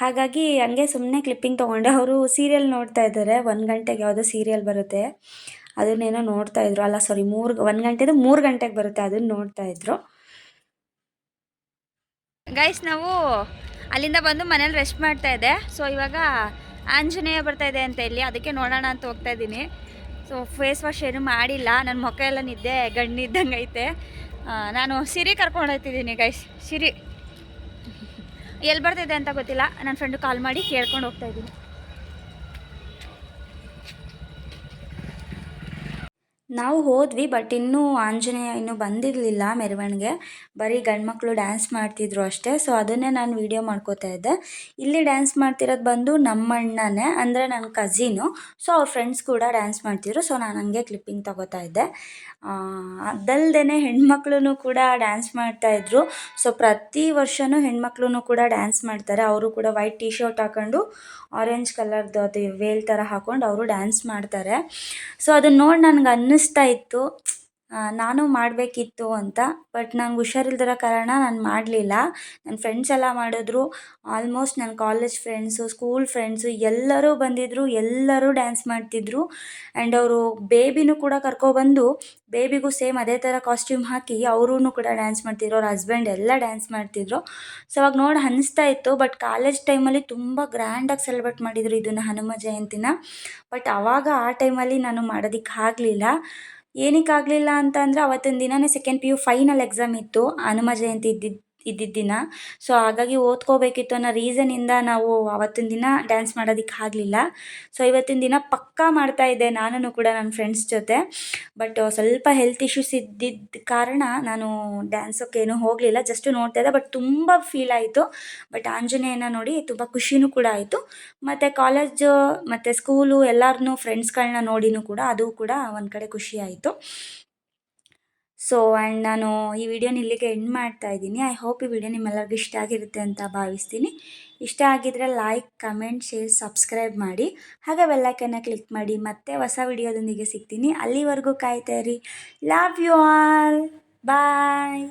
ಹಾಗಾಗಿ ಹಂಗೆ ಸುಮ್ಮನೆ ಕ್ಲಿಪ್ಪಿಂಗ್ ತೊಗೊಂಡೆ. ಅವರು ಸೀರಿಯಲ್ ನೋಡ್ತಾ ಇದ್ದಾರೆ. ಒಂದು ಗಂಟೆಗೆ ಯಾವುದೋ ಸೀರಿಯಲ್ ಬರುತ್ತೆ. ಅದನ್ನೇನೋ ನೋಡ್ತಾ ಇದ್ರು. ಅಲ್ಲ ಸಾರಿ ಮೂರು ಒಂದು ಗಂಟೆದು ಮೂರು ಗಂಟೆಗೆ ಬರುತ್ತೆ. ಅದನ್ನು ನೋಡ್ತಾ ಇದ್ರು. ಗೈಸ್ ನಾವು ಅಲ್ಲಿಂದ ಬಂದು ಮನೇಲಿ ರೆಸ್ಟ್ ಮಾಡ್ತಾ ಇದ್ದೆ ಸೊ ಇವಾಗ ಆಂಜನೇಯ ಬರ್ತಾ ಇದೆ ಅಂತ ಇಲ್ಲಿ ಅದಕ್ಕೆ ನೋಡೋಣ ಅಂತ ಹೋಗ್ತಾ ಇದ್ದೀನಿ. ಸೊ ಫೇಸ್ ವಾಶ್ ಏನು ಮಾಡಿಲ್ಲ. ನನ್ನ ಮುಖ ಎಲ್ಲ ನಿದ್ದೆ ಗಣ್ಣಿದ್ದಂಗೆ ಐತೆ. ನಾನು ಸಿರಿ ಕರ್ಕೊಂಡು ಹೋಗ್ತಿದ್ದೀನಿ ಗೈಸ್ ಸಿರಿ ಎಲ್ಲಿ ಬರ್ತಿದೆ ಅಂತ ಗೊತ್ತಿಲ್ಲ. ನನ್ನ ಫ್ರೆಂಡು ಕಾಲ್ ಮಾಡಿ ಕೇಳ್ಕೊಂಡು ಹೋಗ್ತಾ ಇದ್ದೀನಿ. ನಾವು ಹೋದ್ವಿ ಬಟ್ ಇನ್ನೂ ಆಂಜನೇಯ ಇನ್ನೂ ಬಂದಿರಲಿಲ್ಲ ಮೆರವಣಿಗೆ. ಬರೀ ಗಂಡು ಮಕ್ಕಳು ಡ್ಯಾನ್ಸ್ ಮಾಡ್ತಿದ್ರು ಅಷ್ಟೇ. ಸೊ ಅದನ್ನೇ ನಾನು ವೀಡಿಯೋ ಮಾಡ್ಕೋತಾ ಇದ್ದೆ. ಇಲ್ಲಿ ಡ್ಯಾನ್ಸ್ ಮಾಡ್ತಿರೋದು ಬಂದು ನಮ್ಮ ಅಣ್ಣನೇ, ಅಂದರೆ ನನ್ನ ಕಝಿನು ಸೊ ಅವ್ರ ಫ್ರೆಂಡ್ಸ್ ಕೂಡ ಡ್ಯಾನ್ಸ್ ಮಾಡ್ತಿದ್ರು. ಸೊ ನಾನು ಹಂಗೆ ಕ್ಲಿಪ್ಪಿಂಗ್ ತಗೋತಾ ಇದ್ದೆ. ಅದಲ್ಲದೇ ಹೆಣ್ಮಕ್ಳು ಕೂಡ ಡ್ಯಾನ್ಸ್ ಮಾಡ್ತಾಯಿದ್ರು ಸೊ ಪ್ರತಿ ವರ್ಷವೂ ಹೆಣ್ಮಕ್ಳು ಕೂಡ ಡ್ಯಾನ್ಸ್ ಮಾಡ್ತಾರೆ. ಅವರು ಕೂಡ ವೈಟ್ ಟಿ ಶರ್ಟ್ ಹಾಕೊಂಡು ಆರೆಂಜ್ ಕಲರ್ದು ಅದು ವೇಲ್ ಥರ ಹಾಕೊಂಡು ಅವರು ಡ್ಯಾನ್ಸ್ ಮಾಡ್ತಾರೆ. ಸೊ ಅದನ್ನ ನೋಡಿ ನನಗೆ ಅನ್ನಿಸ್ತಾ ಇತ್ತು ಆ, ನಾನು ಮಾಡಬೇಕಿತ್ತು ಅಂತ. ಬಟ್ ನಂಗೆ ಹುಷಾರಿಲ್ದಿರೋ ಕಾರಣ ನಾನು ಮಾಡಲಿಲ್ಲ. ನನ್ನ ಫ್ರೆಂಡ್ಸ್ ಎಲ್ಲ ಮಾಡಿದ್ರು. ಆಲ್ಮೋಸ್ಟ್ ನನ್ನ ಕಾಲೇಜ್ ಫ್ರೆಂಡ್ಸು ಸ್ಕೂಲ್ ಫ್ರೆಂಡ್ಸು ಎಲ್ಲರೂ ಬಂದಿದ್ದರು ಎಲ್ಲರೂ ಡ್ಯಾನ್ಸ್ ಮಾಡ್ತಿದ್ರು. ಆ್ಯಂಡ್ ಅವರು ಬೇಬಿನೂ ಕೂಡ ಕರ್ಕೊಬಂದು ಬೇಬಿಗೂ ಸೇಮ್ ಅದೇ ಥರ ಕಾಸ್ಟ್ಯೂಮ್ ಹಾಕಿ ಅವರೂ ಕೂಡ ಡ್ಯಾನ್ಸ್ ಮಾಡ್ತಿದ್ರು. ಅವ್ರ ಹಸ್ಬೆಂಡ್ ಎಲ್ಲ ಡ್ಯಾನ್ಸ್ ಮಾಡ್ತಿದ್ರು. ಸೊ ಅವಾಗ ನೋಡಿ ಅನ್ನಿಸ್ತಾ ಇತ್ತು. ಬಟ್ ಕಾಲೇಜ್ ಟೈಮಲ್ಲಿ ತುಂಬ ಗ್ರ್ಯಾಂಡಾಗಿ ಸೆಲೆಬ್ರೇಟ್ ಮಾಡಿದರು ಇದನ್ನು ಹನುಮ ಜಯಂತಿನ. ಬಟ್ ಆವಾಗ ಆ ಟೈಮಲ್ಲಿ ನಾನು ಮಾಡೋದಕ್ಕೆ ಆಗಲಿಲ್ಲ. ಏನಕ್ಕೆ ಆಗಲಿಲ್ಲ ಅಂತ ಅಂದರೆ ಅವತ್ತಿನ ದಿನವೇ second P U final exam ಇತ್ತು. ಹನುಮ ಜಯಂತಿ ಇದ್ದಿದ್ದು ಇದ್ದಿದ್ದ ದಿನ ಸೊ ಹಾಗಾಗಿ ಓದ್ಕೋಬೇಕಿತ್ತು ಅನ್ನೋ ರೀಸನಿಂದ ನಾವು ಅವತ್ತಿನ ದಿನ ಡ್ಯಾನ್ಸ್ ಮಾಡೋದಕ್ಕೆ ಆಗಲಿಲ್ಲ. ಸೊ ಇವತ್ತಿನ ದಿನ ಪಕ್ಕಾ ಮಾಡ್ತಾ ಇದ್ದೆ ನಾನು ಕೂಡ ನನ್ನ ಫ್ರೆಂಡ್ಸ್ ಜೊತೆ. ಬಟ್ ಸ್ವಲ್ಪ ಹೆಲ್ತ್ ಇಶ್ಯೂಸ್ ಇದ್ದಿದ್ದ ಕಾರಣ ನಾನು ಡ್ಯಾನ್ಸೋಕ್ಕೇನು ಹೋಗಲಿಲ್ಲ. ಜಸ್ಟ್ ನೋಡ್ತಾ ಇದ್ದೆ ಬಟ್ ತುಂಬ ಫೀಲ್ ಆಯಿತು. ಬಟ್ ಆಂಜನೇಯನ ನೋಡಿ ತುಂಬ ಖುಷಿನೂ ಕೂಡ ಆಯಿತು. ಮತ್ತು ಕಾಲೇಜು ಮತ್ತು ಸ್ಕೂಲು ಎಲ್ಲರನ್ನೂ ಫ್ರೆಂಡ್ಸ್ಗಳನ್ನ ನೋಡಿನೂ ಕೂಡ ಅದು ಕೂಡ ಒಂದು ಕಡೆ ಖುಷಿ ಆಯಿತು. ಸೊ ಆ್ಯಂಡ್ ನಾನು ಈ ವಿಡಿಯೋನ ಇಲ್ಲಿಗೆ ಎಂಡ್ ಮಾಡ್ತಾ ಇದ್ದೀನಿ. ಐ ಹೋಪ್ ಈ ವಿಡಿಯೋ ನಿಮ್ಮೆಲ್ಲರಿಗೂ ಇಷ್ಟ ಆಗಿರುತ್ತೆ ಅಂತ ಭಾವಿಸ್ತೀನಿ. ಇಷ್ಟ ಆಗಿದ್ರೆ ಲೈಕ್ ಕಮೆಂಟ್ ಶೇರ್ ಸಬ್ಸ್ಕ್ರೈಬ್ ಮಾಡಿ. ಹಾಗೆ ಬೆಲ್ಲೈಕನ್ನ ಕ್ಲಿಕ್ ಮಾಡಿ. ಮತ್ತೆ ಹೊಸ ವಿಡಿಯೋದೊಂದಿಗೆ ಸಿಗ್ತೀನಿ. ಅಲ್ಲಿವರೆಗೂ ಕಾಯ್ತಾ ಇರಿ. Love you all bye